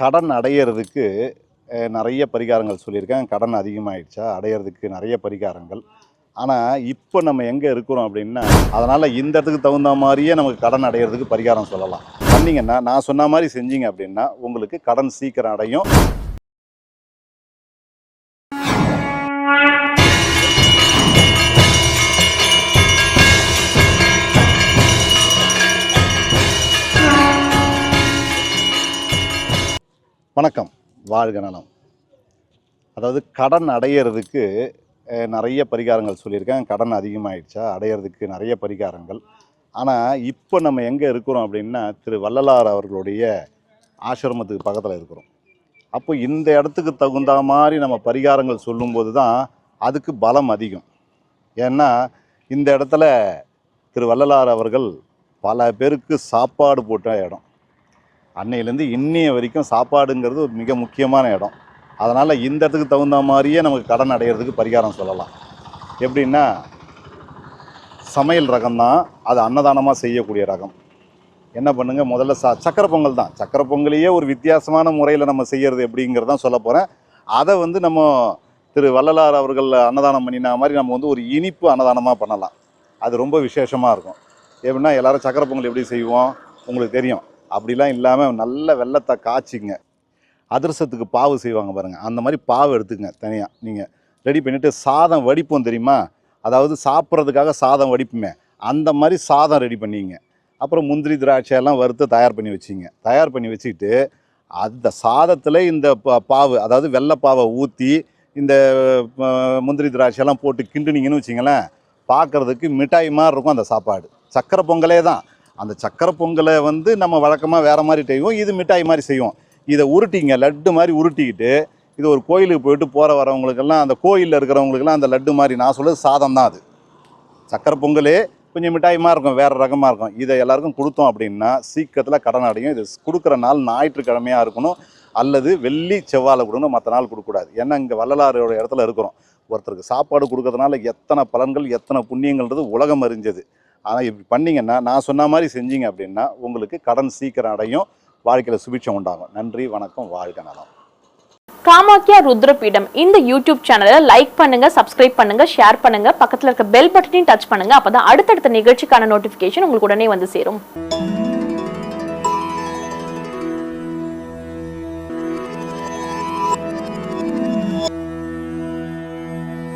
கடன் அடையிறதுக்கு நிறைய பரிகாரங்கள் சொல்லியிருக்கேன். கடன் அதிகமாகிடுச்சா அடையிறதுக்கு நிறைய பரிகாரங்கள். ஆனால் இப்போ நம்ம எங்கே இருக்கிறோம் அப்படின்னா அதனால் இந்த இடத்துக்கு தகுந்த மாதிரியே நமக்கு கடன் அடையிறதுக்கு பரிகாரம் சொல்லலாம். பண்ணிங்கன்னா நான் சொன்ன மாதிரி செஞ்சீங்க அப்படின்னா உங்களுக்கு கடன் சீக்கிரம் அடையும். வணக்கம். வாழ்க நலம். அதாவது கடன் அடையிறதுக்கு நிறைய பரிகாரங்கள் சொல்லியிருக்கேன். கடன் அதிகமாகிடுச்சா அடையிறதுக்கு நிறைய பரிகாரங்கள். ஆனால் இப்போ நம்ம எங்கே இருக்கிறோம் அப்படின்னா திரு வள்ளலார் அவர்களுடைய ஆசிரமத்துக்கு பக்கத்தில் இருக்கிறோம். அப்போ இந்த இடத்துக்கு தகுந்த மாதிரி நம்ம பரிகாரங்கள் சொல்லும்போது தான் அதுக்கு பலம் அதிகம். ஏன்னா இந்த இடத்துல திரு வள்ளலார் அவர்கள் பல பேருக்கு சாப்பாடு போட்ட இடம். அன்னையிலேருந்து இன்னைய வரைக்கும் சாப்பாடுங்கிறது ஒரு மிக முக்கியமான இடம். அதனால் இந்த இடத்துக்கு தகுந்த மாதிரியே நமக்கு கடன் அடைகிறதுக்கு பரிகாரம் சொல்லலாம். எப்படின்னா சமையல் ரகம் தான் அது அன்னதானமாக செய்யக்கூடிய ரகம். என்ன பண்ணுங்கள் முதல்ல சா சக்கரை பொங்கல் தான். சக்கரை பொங்கலையே ஒரு வித்தியாசமான முறையில் நம்ம செய்கிறது எப்படிங்கிறதான் சொல்ல போகிறேன் அதை வந்து நம்ம திரு வள்ளலார் அவர்கள் அன்னதானம் பண்ணின மாதிரி நம்ம வந்து ஒரு இனிப்பு அன்னதானமாக பண்ணலாம். அது ரொம்ப விசேஷமாக இருக்கும். எப்படின்னா எல்லாரும் சக்கரை பொங்கல் எப்படி செய்வோம் உங்களுக்கு தெரியும். அப்படிலாம் இல்லாமல் நல்ல வெள்ளத்தை காய்ச்சிங்க. அதிரசத்துக்கு பாவு செய்வாங்க பாருங்கள் அந்த மாதிரி பாவு எடுத்துக்கங்க தனியாக நீங்கள் ரெடி பண்ணிவிட்டு சாதம் வடிப்போம் தெரியுமா? அதாவது சாப்பிட்றதுக்காக சாதம் வடிப்புமே. அந்த மாதிரி சாதம் ரெடி பண்ணிங்க. அப்புறம் முந்திரி திராட்சை எல்லாம் வறுத்து தயார் பண்ணி வச்சிங்க. தயார் பண்ணி வச்சுக்கிட்டு அந்த சாதத்தில் இந்த பா- பாவு அதாவது வெள்ளைப்பாவை ஊற்றி இந்த முந்திரி திராட்சையெல்லாம் போட்டு கிண்டுனீங்கன்னு வச்சிங்களேன். பார்க்குறதுக்கு மிட்டாய் மாதிரி இருக்கும் அந்த சாப்பாடு. சக்கரை பொங்கலே தான். அந்த சக்கரை பொங்கலை வந்து நம்ம வழக்கமாக வேறு மாதிரி செய்வோம். இது மிட்டாய் மாதிரி செய்வோம். இதை உருட்டிங்க லட்டு மாதிரி உருட்டிக்கிட்டு இது ஒரு கோயிலுக்கு போயிட்டு போகிற வரவங்களுக்கெல்லாம் அந்த கோயிலில் இருக்கிறவங்களுக்கெல்லாம் அந்த லட்டு மாதிரி நான் சொல்கிறது சாதம் தான் அது. சக்கரை பொங்கலே கொஞ்சம் மிட்டாயமாக இருக்கும் வேறு ரகமாக இருக்கும். இதை எல்லாருக்கும் கொடுத்தோம் அப்படின்னா சீக்கிரத்தில் கடன் அடையும். இது கொடுக்குற நாள் ஞாயிற்றுக்கிழமையாக இருக்கணும் அல்லது வெள்ளி செவ்வாழை கொடுக்கணும் மற்ற நாள் கொடுக்கக்கூடாது. ஏன்னா இங்கே வள்ளலாரோட இடத்துல இருக்கிறோம். ஒருத்தருக்கு சாப்பாடு கொடுக்கறதுனால எத்தனை பலன்கள் எத்தனை புண்ணியங்கள்ன்றது உலகம் அறிஞ்சது. ஆனால் இப்படி பண்ணிங்கன்னா நான் சொன்ன மாதிரி செஞ்சீங்க அப்படின்னா உங்களுக்கு கடன் சீக்கிரம் அடையும் வாழ்க்கையில் சுபிட்சம் உண்டாகும். நன்றி வணக்கம் வாழ்க நலம். காமாக்கியா ருத்ரபீடம். இந்த யூடியூப் சேனலை லைக் பண்ணுங்க சப்ஸ்கிரைப் பண்ணுங்க ஷேர் பண்ணுங்க பக்கத்தில் இருக்க பெல் பட்டனையும் டச் பண்ணுங்க அப்பதான் அடுத்தடுத்த நிகழ்ச்சிக்கான நோட்டிபிகேஷன் உங்களுக்கு உடனே வந்து சேரும்.